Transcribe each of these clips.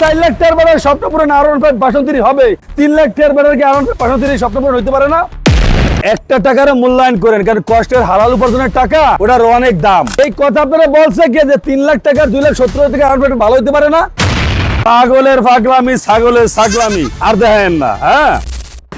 চার লাখ হবে। তিন লাখ হইতে পারে না? একটা টাকার মূল্যায়ন করেন, কারণ কষ্টের হালাল উপার্জনের টাকা, ওটার অনেক দাম। এই কথা আপনারা বলছে কে যে তিন লাখ টাকা, দুই লাখ সত্তর থেকে আরন ভালো হইতে পারে না? পাগলের পাগলামি ছাগলের ছাগলামি। আর দেখেন না হ্যাঁ?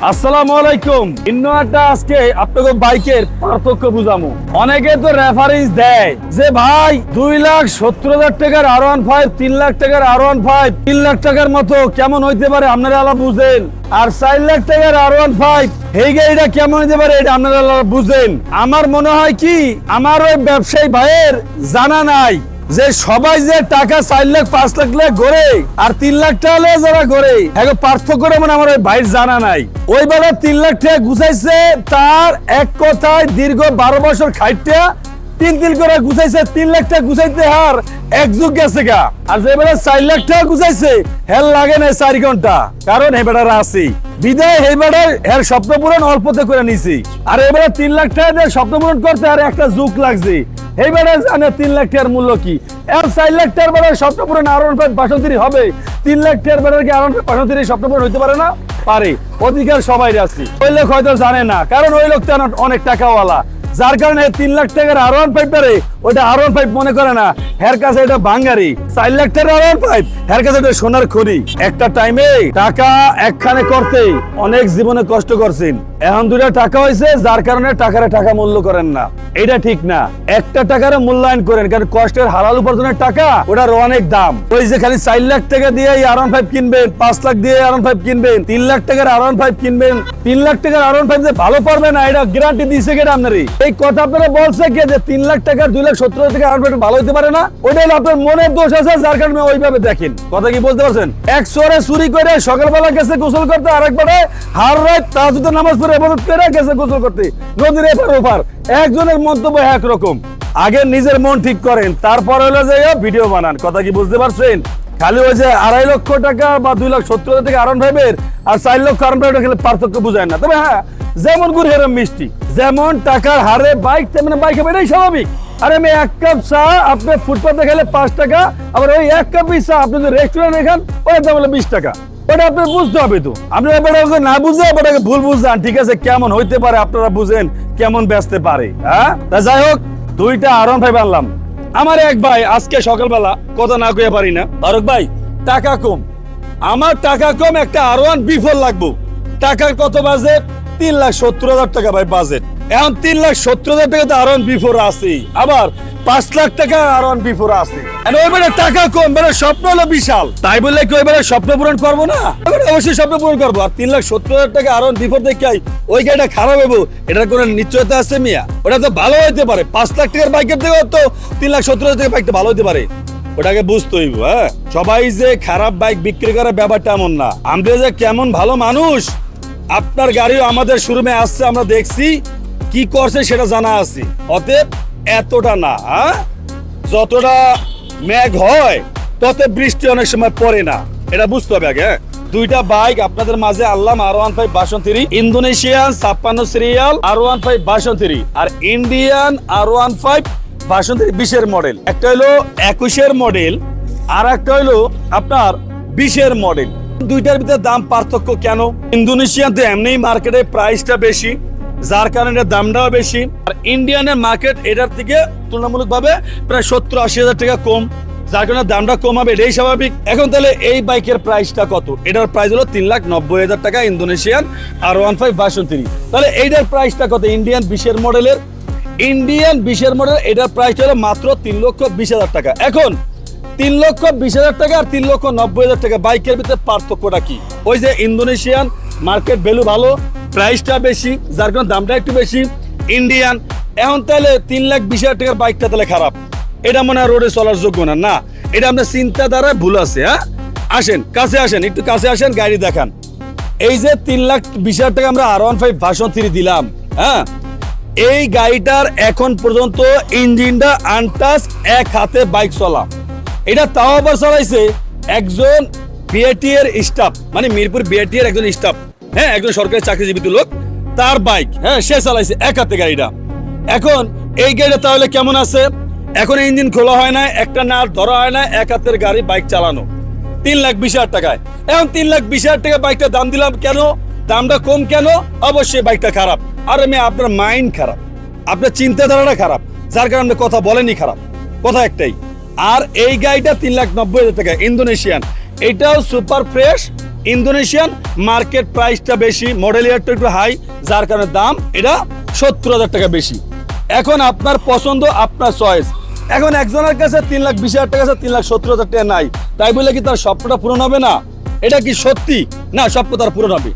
আসসালামু আলাইকুম। ইন্নোয়াটা আজকে আপনাকে বাইকের পার্থক্য বুঝামু। অনেকে তো রেফারেন্স দেয় যে, ভাই, দুই লাখ সত্তর হাজার টাকার আর ওয়ান ফাইভ তিন লাখ টাকার আর ওয়ান ফাইভ তিন লাখ টাকার মতো কেমন হইতে পারে আপনারা আলা বুঝেন? আর চার লাখ টাকার আর ওয়ান ফাইভ এই গাড়িটা কেমন হইতে পারে এটা আপনারা বুঝেন? আমার মনে হয় কি, আমার ওই ব্যবসায়ী ভাইয়ের জানা নাই। যে সবাই যে টাকা চার লাখ, পাঁচ লাখ লাখ গড়ে আর তিন লাখ টাকা যারা গড়ে এখন পার্থক্যটা মানে আমার ওই ভাইয়ের জানা নাই। ওই বেলা তিন লাখ টাকা গুছাইছে, তার এক কথায় দীর্ঘ বারো বছর খাইটা তিন তিন করে গুছাইছে, তিন লাখ টাকা গুছাইতে হার এক যুগ গেছে গা। আর যে বেলা চার লাখ টাকা গুছাইছে হেল লাগে না চার ঘণ্টা। কারণ বেটারা আছি। বিদায় বেটার, হের স্বপ্ন পূরণ অল্পতে করে নিছি। আর এবারে তিন লাখ টাকা দিয়ে স্বপ্ন পূরণ করতে আর একটা যুগ লাগছে। এই বেড়ে জানে তিন লাখ টাকার মূল্য কি? এর চার লাখ টাকার বেড়ে স্বপ্ন পূরণ আরন ফাইভ বাসন্তী হবে। তিন লাখ টাকার বেড়ে কি আরন ফাইভ বাসন্তী স্বপ্নপূরণ হইতে পারে না? পারে। অধিকার সবাই আছে। ওই লোক হয়তো জানে না, কারণ ওই লোক অনেক টাকাওয়ালা। যার কারণে তিন লাখ টাকার আরন ফাইভ পারে ওটা আর ওয়ান ফাইভ মনে করে না। হের কাছে এটা বাঙ্গারি। চার লাখ টাকার আর ওয়ান ফাইভ হের কাছে এটা সোনার খড়ি। একটা টাইমে টাকা একখানে করতে অনেক জীবনে কষ্ট করছেন। এখন দুটা টাকা হয়েছে, যার কারণে টাকার টাকা মূল্য করেন না। এটা ঠিক না। একটা টাকার মূল্যায়ন করেন, কারণ কষ্টের হালাল উপার্জনের টাকা, ওটার অনেক দাম। ওই যে খালি চার লাখ টাকা দিয়ে আর ওয়ান ফাইভ কিনবেন, পাঁচ লাখ দিয়ে আর ওয়ান ফাইভ কিনবেন, তিন লাখ টাকার আর ওয়ান ফাইভ কিনবেন, তিন লাখ টাকার আর ওয়ান ফাইভ যে ভালো পারবে না, এটা গ্যারান্টি দিছে কেটে আপনারই। এই কথা আপনারা বলছে কে যে তিন লাখ টাকার, দুই লাখ সত্তর আর ওয়ান ফাইভ ভালো হতে পারে না? ওটা হলো আপনার মনের দোষ আছে, যার কারণে ওইভাবে দেখেন। কথা কি বুঝতে পারছেন? এক সোরে চুরি করে সকালবেলা গেছে গোসল করতে আরেকবারে হার রাত তাহাজুদের নামাজ পড়ে ইবাদত করে গেছে গোসল করতে। নদীর এপার ওপার। একজনের মন্তব্য একরকম। আগে নিজের মন ঠিক করেন, তারপর হলো যে ভিডিও বানান। কথা কি বুঝতে পারছেন? খালি ওই যে আড়াই লক্ষ টাকা বা দুই লাখ সত্তর থেকে আরন ভাইবের আর চার লক্ষ আরন ভাইবের পার্থক্য বুঝায় না। তবে হ্যাঁ যেমন গুড় হেরম মিষ্টি, যেমন টাকার হারে বাইক, তেমন বাইক এটাই স্বাভাবিক। আরে আমি এক কাপ চা, আপনি ফুটপাতে খেলে পাঁচ টাকা, আবার ওই এক কাপ চা আপনি যদি রেস্টুরেন্টে খান ওই দাম হলো বিশ টাকা। ওটা বুঝতে হবে তো। না বুঝে ভুল ঠিক আছে, কেমন হইতে পারে আপনারা বুঝেন, কেমন বেচতে পারে হ্যাঁ? যাই হোক, দুইটা আরন ভাই আনলাম আমার এক ভাই, আজকে সকালবেলা কথা না কইয়া পারি না। ভাই, টাকা কম। আমার টাকা কম, একটা আর বিফল লাগবো। টাকার কত বাজেট তিন লাখ সত্তর হাজার টাকা ভাই বাজেট এখন তিন লাখ সত্তর হাজার টাকা তো আর বিফোর আছে আবার পাঁচ লাখ টাকা আর বিফোর আছে। ওইবারে টাকা কম মানে স্বপ্ন হলো বিশাল। তাই বললে কি ওইবারে স্বপ্ন পূরণ করব না? এবারে অবশ্যই স্বপ্ন পূরণ করব। আর তিন লাখ সত্তর হাজার টাকা আর বিফোর ওই গাড়িটা খারাপ হব এটার কোনো নিশ্চয়তা আছে মিয়া? ওটা তো ভালো হইতে পারে। পাঁচ লাখ টাকার বাইকের তো তিন লাখ সত্তর হাজার টাকা বাইকটা ভালো হতে পারে। ওটাকে বুঝতে হইব হ্যাঁ? সবাই যে খারাপ বাইক বিক্রি করে ব্যাপারটা এমন না। আমরা যে কেমন ভালো মানুষ আপনার গাড়িও আমাদের শোরুমে আসছে, আমরা দেখছি কি করছে, সেটা জানা আছে। অতএব এতটা না হ্যাঁ? যতটা মেঘ হয় তত বৃষ্টি অনেক সময় পড়ে না। এটা বুঝতে হবে আগে হ্যাঁ? দুইটা বাইক আপনাদের মাঝে আল্লাহ R one five version three Indonesian ছাপ্পান্ন serial R one five version three আর Indian R one five version three বিশের মডেল একটা হলো একুশের মডেল আর একটা হলো আপনার বিশের মডেল দুইটার ভিতরে দাম পার্থক্য কেন? ইন্দোনেশিয়াতে এমনি মার্কেটে প্রাইসটা বেশি, যার কারণে দামটাও বেশি। আর ইন্ডিয়ানের মার্কেট এটার থেকে তুলনামূলক ভাবে প্রায় সত্তর আশি হাজার টাকা কম, যার কারণে দামটা কম হবে, এটাই স্বাভাবিক। এখন তাহলে এই বাইকের প্রাইসটা কত? এটার প্রাইস হলো তিন লাখ নব্বই হাজার টাকা, Indonesian R one five version তাহলে এইটার প্রাইসটা কত? ইন্ডিয়ান বিশের মডেলের ইন্ডিয়ান বিশের মডেল এটার প্রাইস হলো মাত্র তিন লক্ষ বিশ হাজার টাকা। এখন তিন লক্ষ বিশ হাজার টাকা আর তিন লক্ষ নব্বই হাজার টাকা। বাইকের ভিতরে পার্থক্যটা কি? ওই যে ইন্দোনেশিয়ান, মার্কেট ভ্যালু ভালো প্রাইসটা বেশি, যার কারণে দামটা একটু বেশি ইন্ডিয়ান এখন তাহলে তিন লাখ বিশ হাজার টাকার বাইকটা তাহলে খারাপ। এটা মনে হয় রোডে চলার যোগ্য না। না, এটা আপনার চিন্তাধারায় ভুল আছে হ্যাঁ? আসেন, কাছে আসেন, একটু কাছে আসেন, গাড়ি দেখান। এই যে তিন লাখ বিশ হাজার টাকা আমরা R one five version three দিলাম হ্যাঁ? এই গাড়িটার এখন পর্যন্ত ইঞ্জিনটা আনটাস এক হাতে বাইক চলা। এটা তাও আবার চালাইছে একজন বিআইটি এর স্টাফ মানে মিরপুর বিআইটি এর একজন স্টাফ হ্যাঁ একজন সরকারি চাকরিজীবী লোক, তার বাইক হ্যাঁ সে চালাইছে এক হাতে গাড়িটা। এখন এই গাড়িটা তাহলে কেমন আছে? এখন ইঞ্জিন খোলা হয় না, একটা নাট ধরা হয় না, এক হাতের গাড়ি বাইক চালানো। তিন লাখ বিশ হাজার টাকায়। এখন তিন লাখ বিশ হাজার টাকা বাইকটা দাম দিলাম কেন? দামটা কম কেন? অবশ্যই বাইকটা খারাপ। আর আমি আপনার মাইন্ড খারাপ। আপনার চিন্তাধারাটা খারাপ। যার কারণে কথা বলেনি খারাপ। কথা একটাই আর এই গাড়িটা তিন লাখ নব্বই হাজার টাকা, ইন্দোনেশিয়ান। এটাও সুপার ফ্রেশ, ইন্দোনেশিয়ান। মার্কেট প্রাইসটা বেশি, মডেল ইয়ারটা একটু হাই, যার কারণে দাম এটা সত্তর হাজার টাকা বেশি। এখন আপনার পছন্দ, আপনার চয়েস। এখন একজনের কাছে তিন লাখ বিশ হাজার টাকা তিন লাখ সত্তর হাজার টাকা নাই। তাই বলে কি তার স্বপ্নটা পূরণ হবে না? এটা কি সত্যি? না, স্বপ্ন তার পূরণ হবে।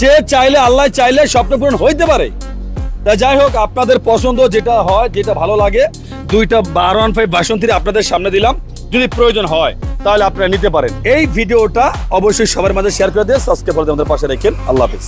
যে চাইলে, আল্লাহ চাইলে স্বপ্ন পূরণ হইতে পারে। তা যাই হোক, আপনাদের পছন্দ যেটা হয়, যেটা ভালো লাগে দুইটা বারো ওয়ান ফাইভ বাসন্তী আপনাদের সামনে দিলাম। যদি প্রয়োজন হয়, তাহলে আপনারা নিতে পারেন। এই ভিডিওটা অবশ্যই সবার মাঝে শেয়ার করে দিয়ে সাবস্ক্রাইব করে আমাদের পাশে রেখেন। আল্লাহ হাফিজ।